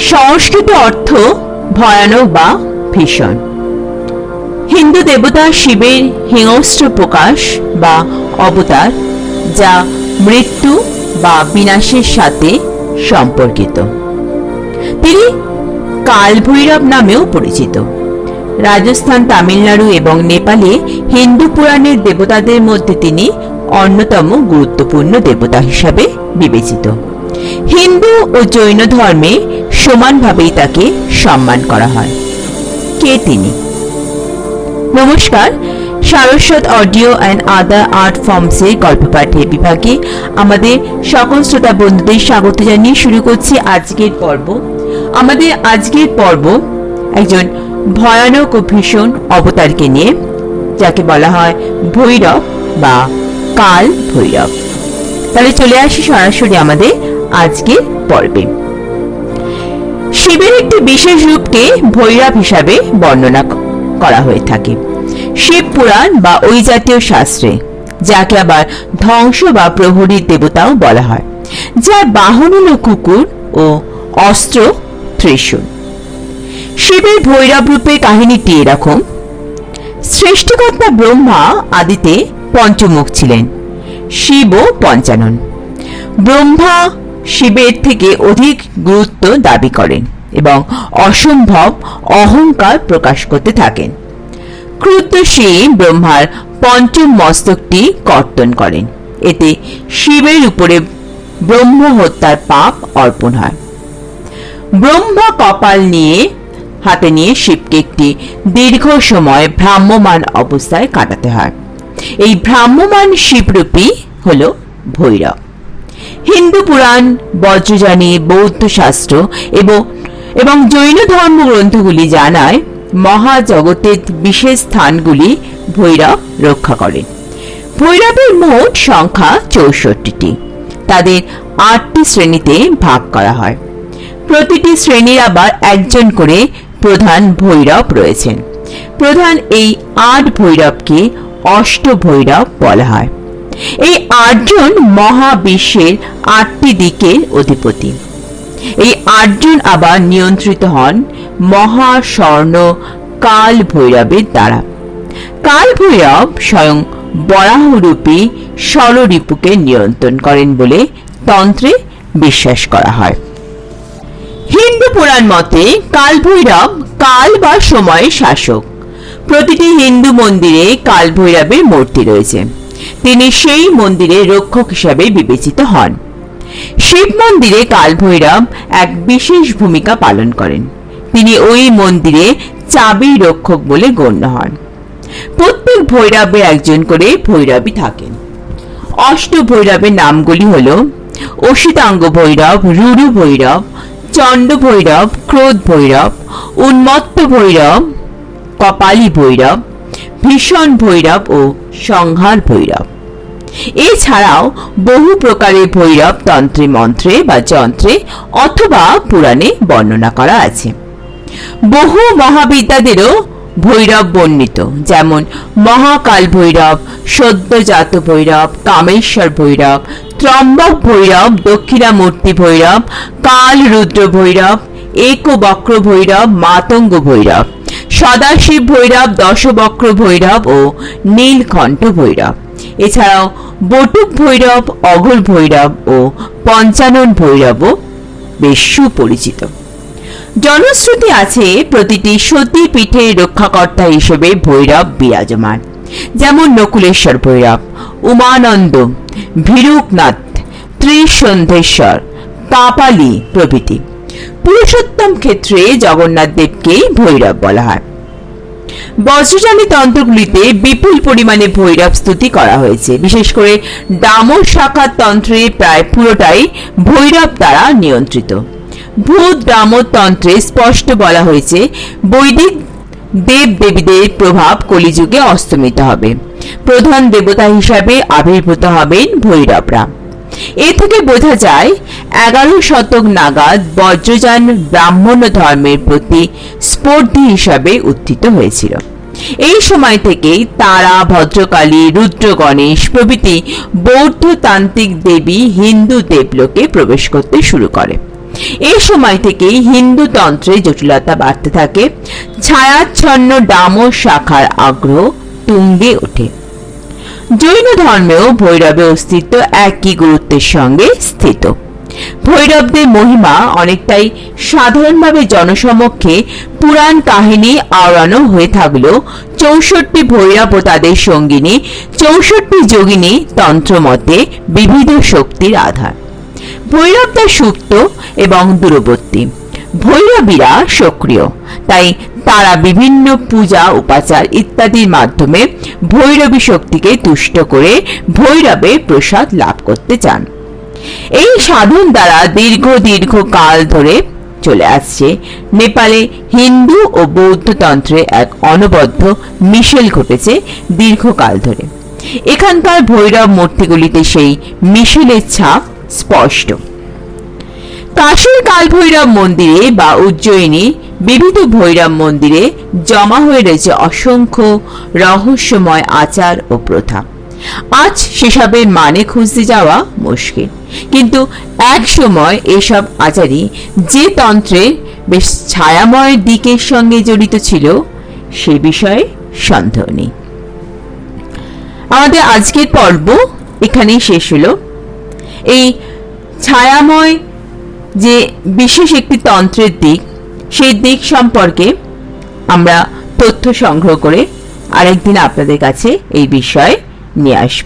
সংস্কৃত অর্থ ভয়ানক বা ভীষণ। হিন্দু দেবতা শিবের হিংস্র প্রকাশ বা অবতার যা মৃত্যু বা বিনাশের সাথে সম্পর্কিত। তিনি কালভৈরব নামেও পরিচিত। রাজস্থান, তামিলনাড়ু এবং নেপালে হিন্দু পুরাণের দেবতাদের মধ্যে তিনি অন্যতম গুরুত্বপূর্ণ দেবতা হিসাবে বিবেচিত। হিন্দু ও জৈন ধর্মে সমানভাবেই তাকে সম্মান করা হয়। কে তিনি? নমস্কার, Saraswat audio and other art ফর্মসের গল্প পাঠের বিভাগে আমাদের সকল শ্রোতা বন্ধুদের স্বাগত জানিয়ে শুরু করছি আজকের পর্ব। আমাদের আজকের পর্ব একজন ভয়ানক ও ভীষণ অবতারকে নিয়ে, যাকে বলা হয় ভৈরব বা কাল ভৈরব তাহলে চলে আসি সরাসরি আমাদের আজকের পর্বে। শিবের একটি বিশেষ রূপকে ভৈরব হিসাবে বর্ণনা করা হয়ে থাকে। শিব পুরাণ বা ওই জাতীয় শাস্ত্রে, যাকে আবার ধ্বংস বা প্রহরীর দেবতাও বলা হয়, যার বাহন হল কুকুর ও অস্ত্র ত্রিশূল। শিবের ভৈরব রূপের কাহিনীটি এরকম। সৃষ্টিকর্তা ব্রহ্মা আদিতে পঞ্চমুখ ছিলেন শিব ও পঞ্চানন। ব্রহ্মা শিবের থেকে অধিক গুরুত্ব দাবি করেন এবং অসম্ভব অহংকার প্রকাশ করতে থাকেন। ক্রুদ্ধ শিব ব্রহ্মার পঞ্চম মস্তকটি কর্তন করেন। এতে শিবের উপরে ব্রহ্ম হত্যার পাপ অর্পণ হয়। ব্রহ্মা কপাল নিয়ে, হাতে নিয়ে শিবকে একটি দীর্ঘ সময় ভ্রাম্যমান অবস্থায় কাটাতে হয়। এই ভ্রাম্যমান শিবরূপী হল ভৈরব। হিন্দু পুরাণ বজ্রযানী বৌদ্ধ শাস্ত্র এবং এবং জৈন ধর্ম গ্রন্থগুলি জানায় মহাজগতের বিশেষ স্থানগুলি ভৈরব রক্ষা করেন ভৈরবের মোট সংখ্যা চৌষট্টিটি। তাদের আটটি শ্রেণীতে ভাগ করা হয়। প্রতিটি শ্রেণির আবার একজন করে প্রধান ভৈরব রয়েছেন। প্রধান এই আট ভৈরবকে অষ্ট ভৈরব বলা হয়। এই আটজন মহাবিশ্বের আটটি দিকের অধিপতি। এই আটজন আবার নিয়ন্ত্রিত হন মহাস্বর্ণ কাল ভৈরবের দ্বারা। কাল ভৈরব স্বয়ং বরাহরূপী ষড়রিপুকে নিয়ন্ত্রণ করেন বলে তন্ত্রে বিশ্বাস করা হয়। হিন্দু পুরাণ মতে কালভৈরব কাল বা সময়ের শাসক। প্রতিটি হিন্দু মন্দিরে কালভৈরবের মূর্তি রয়েছে। তিনি সেই মন্দিরে রক্ষক হিসাবে বিবেচিত হন। শিব মন্দিরে কালভৈরব এক বিশেষ ভূমিকা পালন করেন। তিনি ওই মন্দিরে চাবি রক্ষক বলে গণ্য হন। প্রত্যেক ভৈরবে একজন করে ভৈরবী থাকেন। অষ্ট ভৈরবের নামগুলি হল অসিতাঙ্গ ভৈরব, রুরু ভৈরব, চণ্ড ভৈরব, ক্রোধ ভৈরব, উন্মত্ত ভৈরব, কপালী ভৈরব ভীষণ ভৈরব ও সংহার ভৈরব। এছাড়াও বহু প্রকারের ভৈরব তন্ত্রে মন্ত্রে বা যন্ত্রে অথবা পুরাণে বর্ণনা করা আছে। বহু মহাবিদ্যাদেরও ভৈরব বর্ণিত, যেমন মহাকাল ভৈরব, সদ্যজাত ভৈরব, কামেশ্বর ভৈরব, ত্রম্বক ভৈরব, দক্ষিণামূর্তি ভৈরব কাল রুদ্র ভৈরব, একবক্র ভৈরব, মাতঙ্গ ভৈরব। সদাশিব ভৈরব, দশবক্র ভৈরব ও নীলকণ্ঠ ভৈরব। এছাড়াও বটুক ভৈরব অঘোর ভৈরব ও পঞ্চানন ভৈরবও বেশ সুপরিচিত। জনশ্রুতি আছে প্রতিটি সতী পীঠের রক্ষাকর্তা হিসেবে ভৈরব বিরাজমান। যেমন নকুলেশ্বর ভৈরব, উমানন্দ, ভীরুকনাথ ত্রিসন্ধেশ্বর কাপালি প্রভৃতি। পুরুষোত্তম ক্ষেত্রে জগন্নাথ দেবকেই ভৈরব বলা হয়। বজ্রযানী তন্ত্রগুলিতে বিপুল পরিমাণে ভৈরব স্তুতি করা হয়েছে। বিশেষ করে ডামর শাখার তন্ত্রে প্রায় পুরোটাই ভৈরব দ্বারা নিয়ন্ত্রিত। ভূত ডামর তন্ত্রে স্পষ্ট বলা হয়েছে, বৈদিক দেব দেবীদের প্রভাব কলিযুগে অস্তমিত হবে। প্রধান দেবতা হিসাবে আবির্ভূত হবেন ভৈরবরা। এ থেকে বোঝা যায়, এগারো শতক নাগাদ বজ্রযান ব্রাহ্মণ ধর্মের প্রতি স্পর্ধী হিসাবে উত্থিত হয়েছিল। এই সময় থেকেই তারা, ভদ্রকালী, রুদ্র গণেশ প্রভৃতি বৌদ্ধ তান্ত্রিক দেবী হিন্দু দেবলোকে প্রবেশ করতে শুরু করে। এই সময় থেকেই হিন্দু তন্ত্রে জটিলতা বাড়তে থাকে। ছায়াচ্ছন্ন ডামর শাখার আগ্রহ তুঙ্গে ওঠে। জৈন ধর্মেও ভৈরবের অস্তিত্ব একই গুরুত্বের সঙ্গে স্থিত। ভৈরবদের মহিমা অনেকটাই সাধারণভাবে জনসমক্ষে পুরাণ কাহিনী আওড়ানো হয়ে থাকলেও চৌষট্টি ভৈরব ও তাদের সঙ্গিনী, চৌষট্টি যোগিনী তন্ত্রমতে বিবিধ শক্তির আধার। ভৈরবরা সুপ্ত এবং দূরবর্তী। ভৈরবীরা সক্রিয়, তাই তারা বিভিন্ন পূজা, উপাচার ইত্যাদির মাধ্যমে ভৈরবী শক্তিকে তুষ্ট করে ভৈরবে প্রসাদ লাভ করতে চান। এই সাধন দ্বারা দীর্ঘ দীর্ঘ কাল ধরে চলে আসছে নেপালে হিন্দু ও বৌদ্ধ তন্ত্রে এক অনবদ্য মিশেল ঘটেছে দীর্ঘকাল ধরে। এখানকার ভৈরব মূর্তিগুলিতে সেই মিশেলের ছাপ স্পষ্ট। কাশীর কালভৈরব মন্দিরে বা উজ্জয়িনী বিবিধ ভৈরব মন্দিরে জমা হয়ে রয়েছে অসংখ্য রহস্যময় আচার ও প্রথা। আজ সেসবের মানে খুঁজতে যাওয়া মুশকিল। কিন্তু এক সময় এসব আচারই যে তন্ত্রে বেশ ছায়াময় দিকের সঙ্গে জড়িত ছিল, সে বিষয়ে সন্দেহ নেই। আমাদের আজকের পর্ব এখানেই শেষ হলো। এই ছায়াময় যে বিশেষ একটি তন্ত্রের দিক সেই দিক সম্পর্কে আমরা তথ্য সংগ্রহ করে আরেকদিন আপনাদের কাছে এই বিষয়ে নিয়ে আসব।